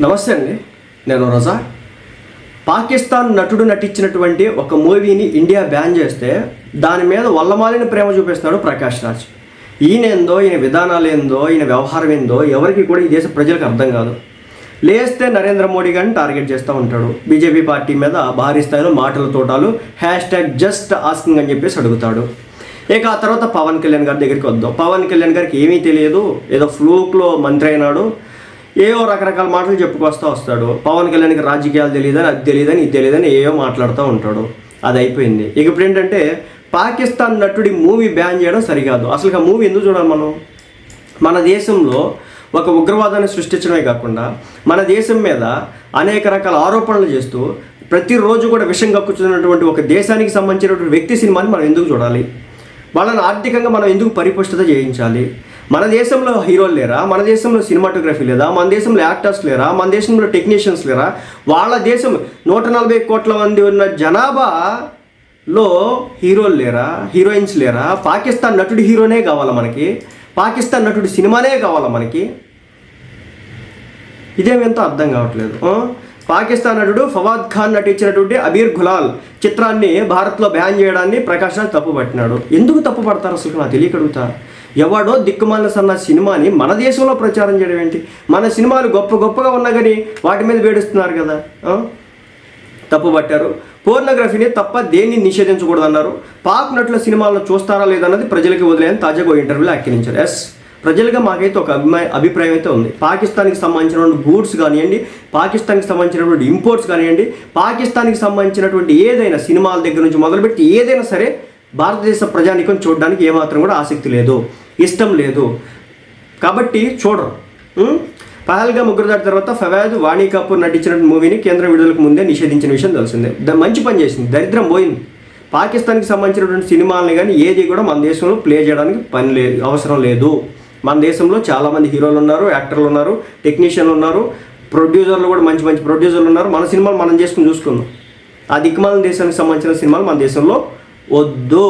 నమస్తే అండి. నేను రజా. పాకిస్తాన్ నటుడు నటించినటువంటి ఒక మూవీని ఇండియా బ్యాన్ చేస్తే దాని మీద వల్లమాలిన ప్రేమ చూపిస్తున్నాడు ప్రకాష్ రాజ్. ఈయనేందో ఈయన విధానాలు ఏందో ఈయన వ్యవహారం ఏందో ఎవరికి కూడా ఈ దేశ ప్రజలకు అర్థం కాదు. లేస్తే నరేంద్ర మోడీ గారిని టార్గెట్ చేస్తూ ఉంటాడు. బీజేపీ పార్టీ మీద భారీ స్థాయిలో మాటల తోటాలు హ్యాష్ ట్యాగ్ జస్ట్ ఆస్కింగ్ అని చెప్పేసి అడుగుతాడు. ఇక ఆ తర్వాత పవన్ కళ్యాణ్ గారి దగ్గరికి వద్దాం. పవన్ కళ్యాణ్ గారికి ఏమీ తెలియదు. ఏదో ఫ్లూక్లో మంత్రి అయినాడు. ఏవో రకరకాల మాటలు చెప్పుకొస్తూ వస్తాడు. పవన్ కళ్యాణ్కి రాజకీయాలు తెలియదని అది తెలియదని ఇది తెలియదని ఏవో మాట్లాడుతూ ఉంటాడు. అది అయిపోయింది. ఇక ఇప్పుడు ఏంటంటే పాకిస్తాన్ నటుడి మూవీ బ్యాన్ చేయడం సరికాదు. అసలు ఆ మూవీ ఎందుకు చూడాలి మనం? మన దేశంలో ఒక ఉగ్రవాదాన్ని సృష్టించడమే కాకుండా మన దేశం మీద అనేక రకాల ఆరోపణలు చేస్తూ ప్రతిరోజు కూడా విషం కక్కుతున్నటువంటి ఒక దేశానికి సంబంధించినటువంటి వ్యక్తి సినిమాని మనం ఎందుకు చూడాలి? వాళ్ళని ఆర్థికంగా మనం ఎందుకు పరిపుష్టత చేయించాలి? మన దేశంలో హీరోలు లేరా? మన దేశంలో సినిమాటోగ్రఫీ లేదా? మన దేశంలో యాక్టర్స్ లేరా? మన దేశంలో టెక్నీషియన్స్ లేరా? వాళ్ళ దేశం నూట నలభై కోట్ల మంది ఉన్న జనాభాలో హీరోలు లేరా? హీరోయిన్స్ లేరా? పాకిస్తాన్ నటుడి హీరోనే కావాలా మనకి? పాకిస్తాన్ నటుడి సినిమానే కావాలా మనకి? ఇదేమెంతో అర్థం కావట్లేదు. పాకిస్తాన్ నటుడు ఫవాద్ ఖాన్ నటించినటువంటి అబీర్ గులాల్ చిత్రాన్ని భారత్లో బ్యాన్ చేయడాన్ని ప్రకాష్ రాజ్ తప్పుపట్టినాడు. ఎందుకు తప్పు పడతారు అసలు నాకు తెలియకడుగుతా ఎవడో దిక్కుమాలస్ అన్న సినిమాని మన దేశంలో ప్రచారం చేయడం ఏంటి? మన సినిమాలు గొప్ప గొప్పగా ఉన్నా కానీ వాటి మీద వేడుస్తున్నారు కదా తప్పుబట్టారు పోర్నోగ్రఫీని తప్ప దేన్ని నిషేధించకూడదన్నారు. పాక్ నటుల సినిమాలను చూస్తారా లేదన్నది ప్రజలకి వదిలేని తాజాగా ఇంటర్వ్యూలో వ్యాఖ్యానించారు. ఎస్ ప్రజలుగా మాకైతే ఒక అభిమాయ అభిప్రాయం అయితే ఉంది. పాకిస్తాన్కి సంబంధించినటువంటి గూడ్స్ కానివ్వండి పాకిస్తాన్కి సంబంధించినటువంటి ఇంపోర్ట్స్ కానివ్వండి పాకిస్తాన్కి సంబంధించినటువంటి ఏదైనా సినిమాల దగ్గర నుంచి మొదలుపెట్టి ఏదైనా సరే భారతదేశ ప్రజానికం చూడడానికి ఏమాత్రం కూడా ఆసక్తి లేదు ఇష్టం లేదు. కాబట్టి చూడరు. పహల్గా ముగ్గురు దాటి తర్వాత ఫవాద్ వాణి కపూర్ నటించిన మూవీని కేంద్ర విడుదలకు ముందే నిషేధించిన విషయం తెలిసిందే. ద- మంచి పని చేసింది. దరిద్రం పోయింది. పాకిస్తాన్కి సంబంధించినటువంటి సినిమాలని కానీ ఏది కూడా మన దేశంలో ప్లే చేయడానికి పని లేదు అవసరం లేదు. మన దేశంలో చాలామంది హీరోలు ఉన్నారు యాక్టర్లు ఉన్నారు టెక్నీషియన్లు ఉన్నారు ప్రొడ్యూసర్లు కూడా మంచి మంచి ప్రొడ్యూసర్లు ఉన్నారు. మన సినిమాలు మనం చేసుకుని చూసుకుందాం. ఆ దిక్కుమాల దేశానికి సంబంధించిన సినిమాలు మన దేశంలో వద్దు.